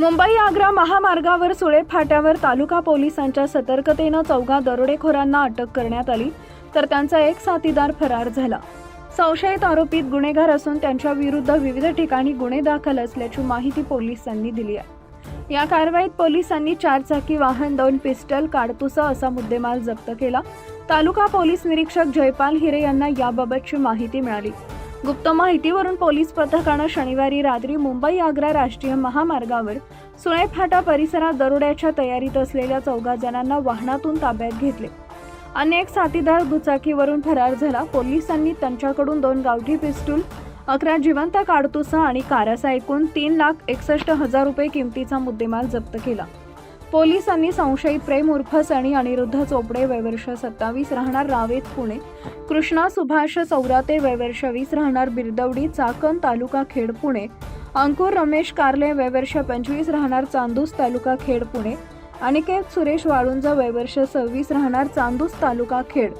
मुंबई आग्रा महामार्गावर सुळे फाट्यावर तालुका पोलिसांच्या सतर्कतेनं चौघा दरोडेखोरांना अटक करण्यात आली तर त्यांचा एक साथीदार फरार झाला. संशयित आरोपीत गुन्हेगार असून त्यांच्या विरुद्ध विविध ठिकाणी गुन्हे दाखल असल्याची माहिती पोलिसांनी दिली आहे. या कारवाईत पोलिसांनी चारचाकी वाहन दोन पिस्टल काडतुसं असा मुद्देमाल जप्त केला. तालुका पोलीस निरीक्षक जयपाल हिरे यांना याबाबतची माहिती मिळाली. गुप्त माहितीवरून पोलीस पथकानं शनिवारी रात्री मुंबई आग्रा राष्ट्रीय महामार्गावर सुळे फाटा परिसरात दरोड्याच्या तयारीत असलेल्या चौघा जणांना वाहनातून ताब्यात घेतले. अनेक साथीदार दुचाकीवरून फरार झाला. पोलिसांनी त्यांच्याकडून दोन गावठी पिस्टूल अकरा जिवंत काडतुसं आणि कारसा एकूण तीन लाख एकसष्ट हजार रुपये किमतीचा मुद्देमाल जप्त केला. पोलिसांनी संशयित प्रेम उर्फ सणी अनिरुद्ध चोपडे वयवर्ष सत्तावीस राहणार रावेत पुणे. कृष्णा सुभाष चौराते वयवर्ष वीस राहणार बिरदवडी चाकण तालुका खेड पुणे. अंकुर रमेश कारले वयवर्ष पंचवीस राहणार चांदूस तालुका खेड पुणे. अनिकेत सुरेश वाळुंज वयवर्ष सव्वीस राहणार चांदूस तालुका खेड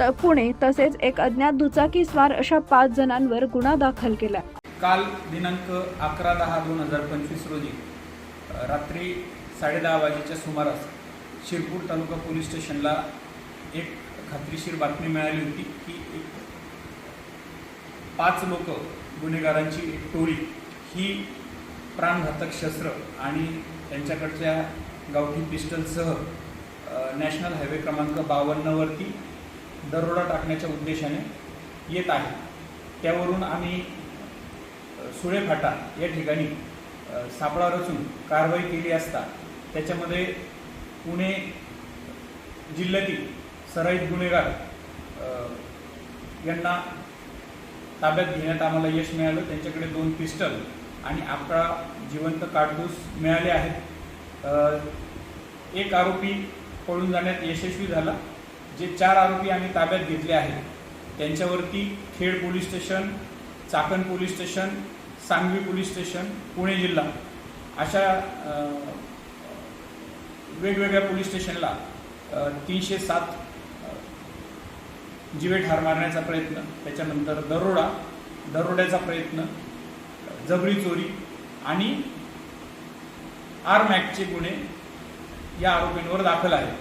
त- पुणे. तसेच एक अज्ञात दुचाकी स्वार अशा पाच जणांवर गुन्हा दाखल केला. काल दिनांक अकरा दहा दोन हजार पंचवीस रोजी रात्री साडेदहा वाजेच्या सुमारास शिरपूर तालुका पोलीस स्टेशनला एक खात्रीशीर बातमी मिळाली होती की एक पाच लोक गुन्हेगारांची एक टोळी ही प्राणघातक शस्त्र आणि त्यांच्याकडच्या गावठी पिस्टलसह नॅशनल हायवे क्रमांक बावन्नवरती दरोडा टाकण्याच्या उद्देशाने येत आहे. त्यावरून आम्ही सुळे फाटा या ठिकाणी सापळा रचून कारवाई केली असता त्याच्यामध्ये पुणे जिल्ह्यातील सराईत गुन्हेगार यांना ताब्यात घेण्यात आम्हाला यश मिळालं. त्यांच्याकडे दोन पिस्टल आणि अकरा जिवंत काडतूस मिळाले आहेत. एक आरोपी पळून जाण्यात यशस्वी झाला. जे चार आरोपी आम्ही ताब्यात घेतले आहेत त्यांच्यावरती Khed police station Chakan police station Sangvi police station Pune जिल्हा अशा वेगवेगळ्या पोलीस स्टेशनला तीनशे सात जिवे जीवे ठार मारण्याचा प्रयत्न त्याच्यानंतर दरोडा दरोड्याचा प्रयत्न जबरी चोरी आणि आर मॅकचे गुन्हे या आरोपींवर दाखल आहेत.